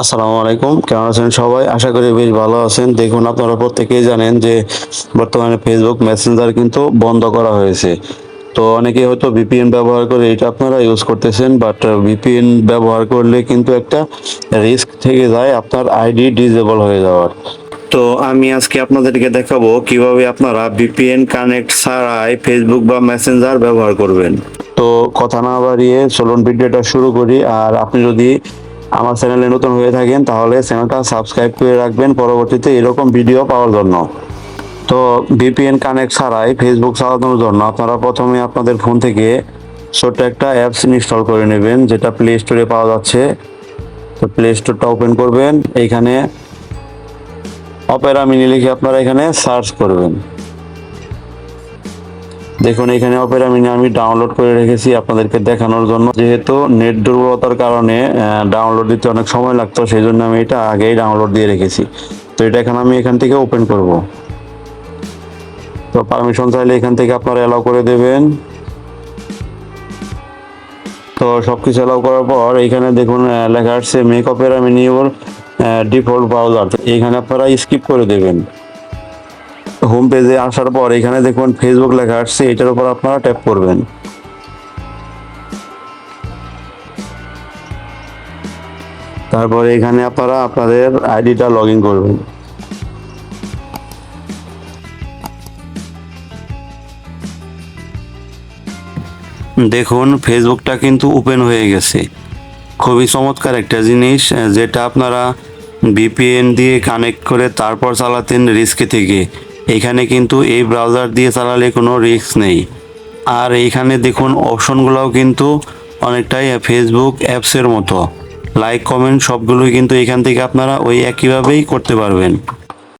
আসসালামু আলাইকুম, কেমন আছেন সবাই? আশা করি বেশ ভালো আছেন। দেখুন, আপনারা প্রত্যেকেই জানেন যে বর্তমানে ফেসবুক মেসেঞ্জার কিন্তু বন্ধ করা হয়েছে। তো অনেকে হয়তো ভিপিএন ব্যবহার করে এটা আপনারা ইউজ করতেছেন বাট ভিপিএন ব্যবহার করলে কিন্তু একটা রিস্ক থেকে যায় আপনার আইডি ডিজেবল হয়ে যাওয়ার। তো আমি আজকে আপনাদেরকে দেখাবো কীভাবে আপনারা ভিপিএন কানেক্ট ছাড়াই ফেসবুক বা মেসেঞ্জার ব্যবহার করবেন। তো কথা না বাড়িয়ে চলুন ভিডিওটা শুরু করি, আর আপনি যদি আমার চ্যানেলে নতুন হয়ে থাকেন, তাহলে চ্যানেলটা সাবস্ক্রাইব করে রাখবেন। পরবর্তীতে এরকম ভিডিও পাওয়ার জন্য। তো ভিপিএন কানেক্ট ছাড়াই ফেসবুক চালানোর জন্য আপনারা প্রথমে আপনাদের ফোন থেকে ছোট্ট একটা অ্যাপস ইনস্টল করে নেবেন, যেটা প্লে স্টোরে পাওয়া যাচ্ছে। তো প্লে স্টোরটা ওপেন করবেন। এইখানে অপেরা মিনি লিখে আপনারা এখানে সার্চ করবেন। দেখুন, এখানে অপেরা মিনি আমি ডাউনলোড করে রেখেছি আপনাদেরকে দেখানোর জন্য। যেহেতু নেট দুর্বলতার কারণে ডাউনলোড দিতে অনেক সময় লাগতো সেই জন্য আমি এটা আগেই ডাউনলোড দিয়ে রেখেছি। তো এটা এখন আমি এখান থেকে ওপেন করব। তো পারমিশন চাইলে এখান থেকে আপনারা অ্যালাউ করে দেবেন। তো সব কিছু অ্যালাউ করার পর এখানে দেখুন লেখা আসছে make Opera Mini your default browser এইখানে আপনারা স্কিপ করে দেবেন। হোম পেজে আসার পর এখানে দেখুন ফেসবুক লেখা আসছে, এটার উপর আপনারা ট্যাপ করবেন। তারপরে এখানে আপনারা আপনাদের আইডিটা লগ ইন করবেন। দেখুন ফেসবুকটা কিন্তু ওপেন হয়ে গেছে। খুবই চমৎকার একটা জিনিস, যেটা আপনারা ভিপিএন দিয়ে কানেক্ট করে তারপর চালাতেন রিস্কে থেকে। এখানে কিন্তু এই ব্রাউজার দিয়ে চালালে কোনো রিস্ক নেই। আর এইখানে দেখুন অপশনগুলোও কিন্তু অনেকটাই ফেসবুক অ্যাপসের মতো। লাইক কমেন্ট সবগুলোই কিন্তু এখান থেকে আপনারা ওই একইভাবেই করতে পারবেন।